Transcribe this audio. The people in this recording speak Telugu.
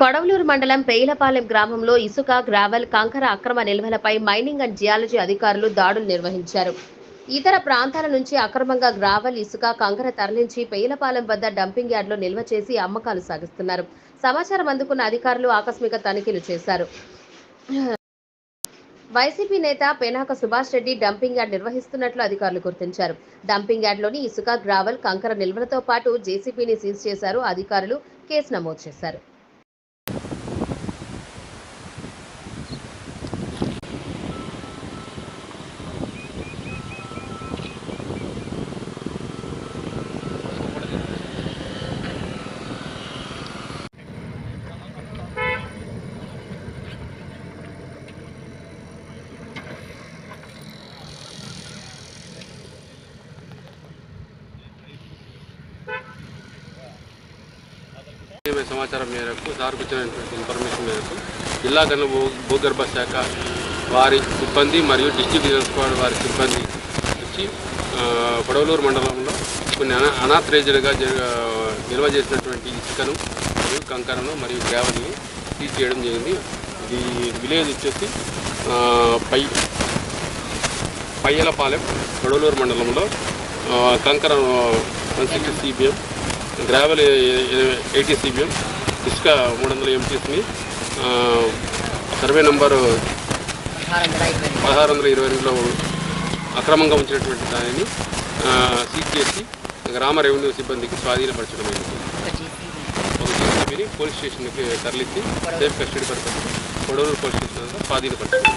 కొడవలూరు మండలం పేలపాలెం గ్రామంలో ఇసుక గ్రావెల్ కంకర అక్రమ నిల్వలపై మైనింగ్ అండ్ జియాలజీ అధికారులు దాడులు నిర్వహించారు. ఇతర ప్రాంతాల నుంచి అక్రమంగా గ్రావెల్ ఇసుక కంకర తరలించి పేలపాలెం వద్ద డంపింగ్ యార్డులో నిల్వ చేసి అమ్మకాలు సాగిస్తున్నారు. సమాచారం అందుకున్న అధికారులు ఆకస్మిక తనిఖీలు చేశారు. వైసీపీ నేత పెనాక సుభాష్ రెడ్డి డంపింగ్ యార్డ్ నిర్వహిస్తున్నట్లు అధికారులు గుర్తించారు. డంపింగ్ యార్డ్లోని ఇసుక గ్రావెల్ కంకర నిల్వలతో పాటు జేసీపీని సీజ్ చేశారు అధికారులు. కేసు నమోదు చేశారు. ఏమే సమాచారం మేరకు సార్కు వచ్చినటువంటి ఇన్ఫర్మేషన్ మేరకు జిల్లా గన్న భూ- భూగర్భ శాఖ వారి సిబ్బంది మరియు డిస్ట్రిక్ట్ స్క్వాడ్ వారి సిబ్బంది వచ్చి పొడవలూరు కొడవలూరు మండలంలో కొన్ని అనా అనాథరేజ్డ్గా నిల్వ చేసినటువంటి ఇసుకను మరియు కంకరను మరియు గ్రావెల్ని సీజ్ చేయడం జరిగింది. ఇది విలేజ్ వచ్చేసి పై పయ్యలపాలెం కొడవలూరు మండలంలో కంకర one sixty CBM gravel eighty CBM ఇసుక మూడు వందల ఎంటీస్ని సర్వే నంబరు పదహారు వందల ఇరవై రెండులో అక్రమంగా ఉంచినటువంటి దానిని సీజ్ చేసి గ్రామ రెవెన్యూ సిబ్బందికి స్వాధీనపరచడం అయింది ఒక జేసీబీని పోలీస్ స్టేషన్కి తరలించి సేఫ్ కస్టడీ పడుతుంది కొడవలూరు పోలీస్ స్టేషన్ స్వాధీనపరచడం